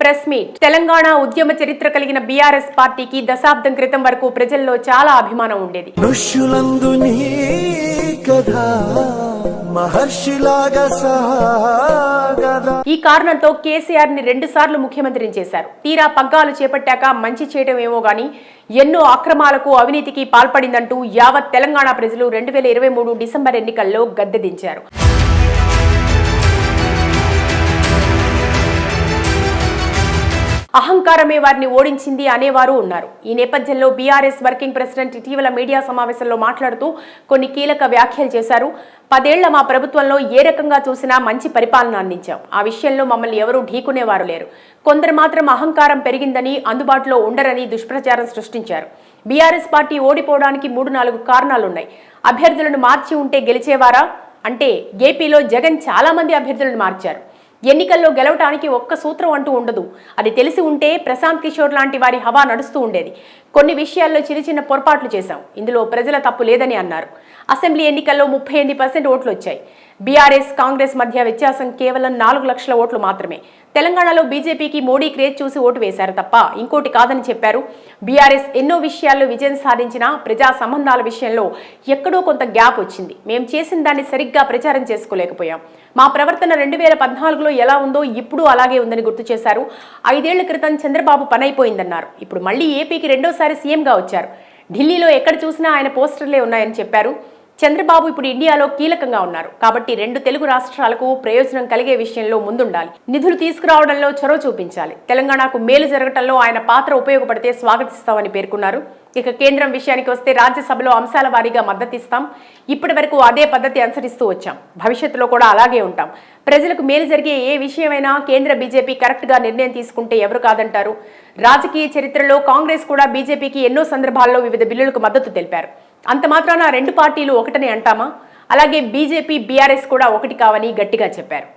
Press meet. Telangana ఉద్యమ చరిత్ర కలిగిన బీఆర్ఎస్ పార్టీకి దశాబ్దం క్రితం వరకు ప్రజల్లో చాలా అభిమానం ఉండేది. ఈ కారణంతో కేసీఆర్ని రెండు సార్లు ముఖ్యమంత్రిని చేశారు. తీరా పగ్గాలు చేపట్టాక మంచి చేయడం ఏమో గాని ఎన్నో అక్రమాలకు అవినీతికి పాల్పడిందంటూ యావత్ తెలంగాణ ప్రజలు రెండు వేల ఇరవై మూడు డిసెంబర్ ఎన్నికల్లో గద్దె అహంకారమే వారిని ఓడించింది అనేవారు ఉన్నారు. ఈ నేపథ్యంలో బీఆర్ఎస్ వర్కింగ్ ప్రెసిడెంట్ ఇటీవల మీడియా సమావేశంలో మాట్లాడుతూ కొన్ని కీలక వ్యాఖ్యలు చేశారు. పదేళ్ళ మా ప్రభుత్వంలో ఏ రకంగా చూసినా మంచి పరిపాలన అందించాం. ఆ విషయంలో మమ్మల్ని ఎవరూ ఢీకునేవారు లేరు. కొందరు మాత్రం అహంకారం పెరిగిందని అందుబాటులో ఉండరని దుష్ప్రచారం సృష్టించారు. బీఆర్ఎస్ పార్టీ ఓడిపోవడానికి మూడు నాలుగు కారణాలున్నాయి. అభ్యర్థులను మార్చి ఉంటే గెలిచేవారా? అంటే ఏపీలో జగన్ చాలా మంది అభ్యర్థులను మార్చారు. ఎన్నికల్లో గెలవటానికి ఒక్క సూత్రం అంటూ ఉండదు. అది తెలిసి ఉంటే ప్రశాంత్ కిషోర్ లాంటి వారి హవా నడుస్తూ ఉండేది. కొన్ని విషయాల్లో చిన్న చిన్న పొరపాట్లు చేశాం. ఇందులో ప్రజల తప్పు లేదని అన్నారు. అసెంబ్లీ ఎన్నికల్లో ముప్పై ఎనిమిది పర్సెంట్ ఓట్లు వచ్చాయి. బీఆర్ఎస్ కాంగ్రెస్ మధ్య వ్యత్యాసం కేవలం నాలుగు లక్షల ఓట్లు మాత్రమే. తెలంగాణలో బీజేపీకి మోడీ క్రేజ్ చూసి ఓటు వేశారు తప్ప ఇంకోటి కాదని చెప్పారు. బీఆర్ఎస్ ఎన్నో విషయాల్లో విజయం సాధించినా ప్రజా సంబంధాల విషయంలో ఎక్కడో కొంత గ్యాప్ వచ్చింది. మేము చేసిన దాన్ని సరిగ్గా ప్రచారం చేసుకోలేకపోయాం. మా ప్రవర్తన రెండు వేల పద్నాలుగులో ఎలా ఉందో ఇప్పుడు అలాగే ఉందని గుర్తు చేశారు. ఐదేళ్ళ క్రితం చంద్రబాబు పనైపోయిందన్నారు. ఇప్పుడు మళ్ళీ ఏపీకి రెండోసారి సీఎంగా వచ్చారు. ఢిల్లీలో ఎక్కడ చూసినా ఆయన పోస్టర్లే ఉన్నాయని చెప్పారు. చంద్రబాబు ఇప్పుడు ఇండియాలో కీలకంగా ఉన్నారు. కాబట్టి రెండు తెలుగు రాష్ట్రాలకు ప్రయోజనం కలిగే విషయంలో ముందుండాలి. నిధులు తీసుకురావడంలో చొరవ చూపించాలి. తెలంగాణకు మేలు జరగటంలో ఆయన పాత్ర ఉపయోగపడితే స్వాగతిస్తామని పేర్కొన్నారు. ఇక కేంద్రం విషయానికి వస్తే రాజ్యసభలో అంశాల వారీగా మద్దతిస్తాం ఇప్పటి వరకు అదే పద్ధతి అనుసరిస్తూ వచ్చాం. భవిష్యత్తులో కూడా అలాగే ఉంటాం. ప్రజలకు మేలు జరిగే ఏ విషయమైనా కేంద్ర బీజేపీ కరెక్ట్గా నిర్ణయం తీసుకుంటే ఎవరు కాదంటారు? రాజకీయ చరిత్రలో కాంగ్రెస్ కూడా బీజేపీకి ఎన్నో సందర్భాల్లో వివిధ బిల్లులకు మద్దతు తెలిపారు. అంత మాత్రాన రెండు పార్టీలు ఒకటని అంటామా? అలాగే బీజేపీ బీఆర్ఎస్ కూడా ఒకటి కావని గట్టిగా చెప్పారు.